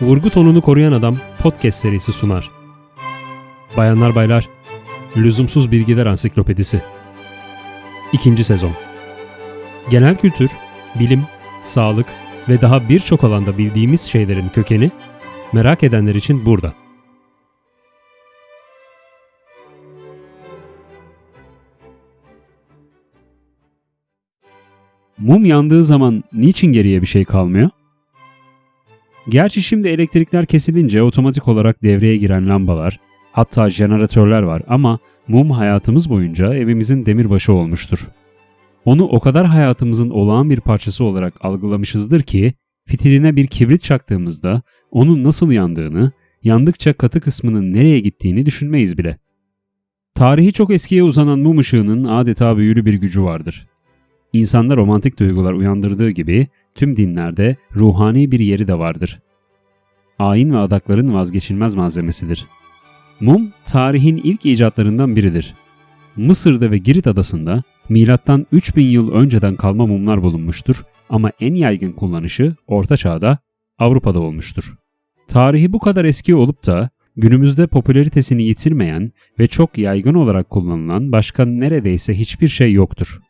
Vurgu tonunu koruyan adam podcast serisi sunar. Bayanlar baylar, Lüzumsuz Bilgiler Ansiklopedisi. İkinci sezon. Genel kültür, bilim, sağlık ve daha birçok alanda bildiğimiz şeylerin kökeni merak edenler için burada. Mum yandığı zaman niçin geriye bir şey kalmıyor? Gerçi şimdi elektrikler kesilince otomatik olarak devreye giren lambalar, hatta jeneratörler var ama mum hayatımız boyunca evimizin demirbaşı olmuştur. Onu o kadar hayatımızın olağan bir parçası olarak algılamışızdır ki fitiline bir kibrit çaktığımızda onun nasıl yandığını, yandıkça katı kısmının nereye gittiğini düşünmeyiz bile. Tarihi çok eskiye uzanan mum ışığının adeta büyülü bir gücü vardır. İnsanda romantik duygular uyandırdığı gibi tüm dinlerde ruhani bir yeri de vardır. Ayin ve adakların vazgeçilmez malzemesidir. Mum, tarihin ilk icatlarından biridir. Mısır'da ve Girit adasında milattan 3000 yıl önceden kalma mumlar bulunmuştur ama en yaygın kullanışı Orta Çağ'da Avrupa'da olmuştur. Tarihi bu kadar eski olup da günümüzde popülaritesini yitirmeyen ve çok yaygın olarak kullanılan başka neredeyse hiçbir şey yoktur.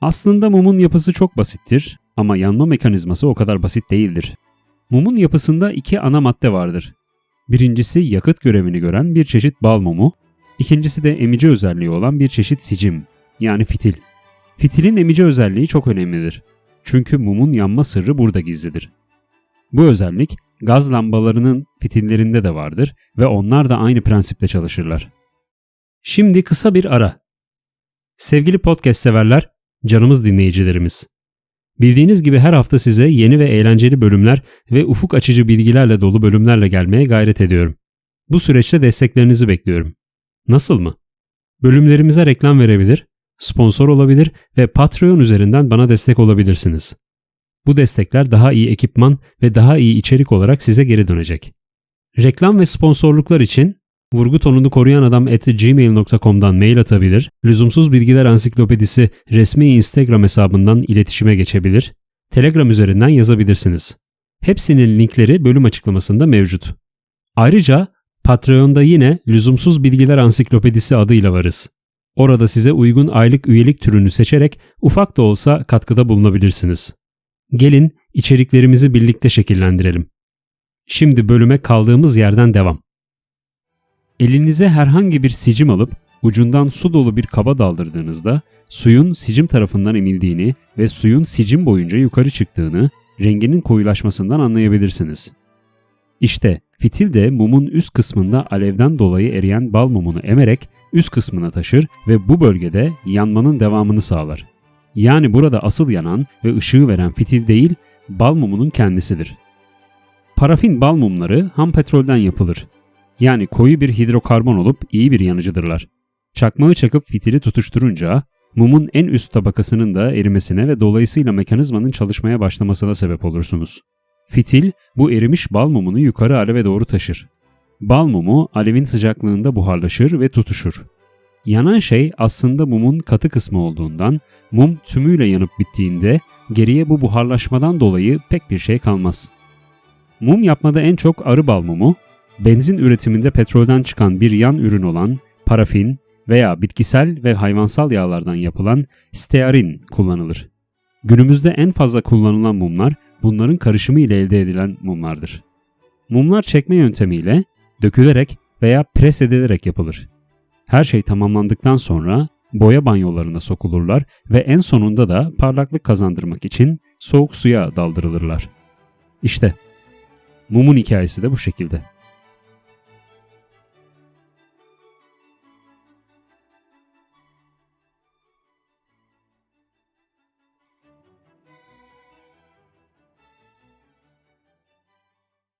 Aslında mumun yapısı çok basittir ama yanma mekanizması o kadar basit değildir. Mumun yapısında iki ana madde vardır. Birincisi yakıt görevini gören bir çeşit bal mumu, ikincisi de emici özelliği olan bir çeşit sicim yani fitil. Fitilin emici özelliği çok önemlidir. Çünkü mumun yanma sırrı burada gizlidir. Bu özellik gaz lambalarının fitillerinde de vardır ve onlar da aynı prensiple çalışırlar. Şimdi kısa bir ara. Sevgili podcast severler, canımız dinleyicilerimiz. Bildiğiniz gibi her hafta size yeni ve eğlenceli bölümler ve ufuk açıcı bilgilerle dolu bölümlerle gelmeye gayret ediyorum. Bu süreçte desteklerinizi bekliyorum. Nasıl mı? Bölümlerimize reklam verebilir, sponsor olabilir ve Patreon üzerinden bana destek olabilirsiniz. Bu destekler daha iyi ekipman ve daha iyi içerik olarak size geri dönecek. Reklam ve sponsorluklar için vurgu tonunu koruyan adam at gmail.com'dan mail atabilir, lüzumsuz bilgiler ansiklopedisi resmi Instagram hesabından iletişime geçebilir, Telegram üzerinden yazabilirsiniz. Hepsinin linkleri bölüm açıklamasında mevcut. Ayrıca Patreon'da yine lüzumsuz bilgiler ansiklopedisi adıyla varız. Orada size uygun aylık üyelik türünü seçerek ufak da olsa katkıda bulunabilirsiniz. Gelin içeriklerimizi birlikte şekillendirelim. Şimdi bölüme kaldığımız yerden devam. Elinize herhangi bir sicim alıp ucundan su dolu bir kaba daldırdığınızda suyun sicim tarafından emildiğini ve suyun sicim boyunca yukarı çıktığını renginin koyulaşmasından anlayabilirsiniz. İşte fitil de mumun üst kısmında alevden dolayı eriyen bal mumunu emerek üst kısmına taşır ve bu bölgede yanmanın devamını sağlar. Yani burada asıl yanan ve ışığı veren fitil değil, bal mumunun kendisidir. Parafin bal mumları ham petrolden yapılır. Yani koyu bir hidrokarbon olup iyi bir yanıcıdırlar. Çakmağı çakıp fitili tutuşturunca mumun en üst tabakasının da erimesine ve dolayısıyla mekanizmanın çalışmaya başlamasına sebep olursunuz. Fitil bu erimiş bal mumunu yukarı aleve doğru taşır. Bal mumu alevin sıcaklığında buharlaşır ve tutuşur. Yanan şey aslında mumun katı kısmı olduğundan mum tümüyle yanıp bittiğinde geriye bu buharlaşmadan dolayı pek bir şey kalmaz. Mum yapmada en çok arı bal mumu, benzin üretiminde petrolden çıkan bir yan ürün olan parafin veya bitkisel ve hayvansal yağlardan yapılan stearin kullanılır. Günümüzde en fazla kullanılan mumlar bunların karışımı ile elde edilen mumlardır. Mumlar çekme yöntemiyle dökülerek veya pres edilerek yapılır. Her şey tamamlandıktan sonra boya banyolarına sokulurlar ve en sonunda da parlaklık kazandırmak için soğuk suya daldırılırlar. İşte mumun hikayesi de bu şekilde.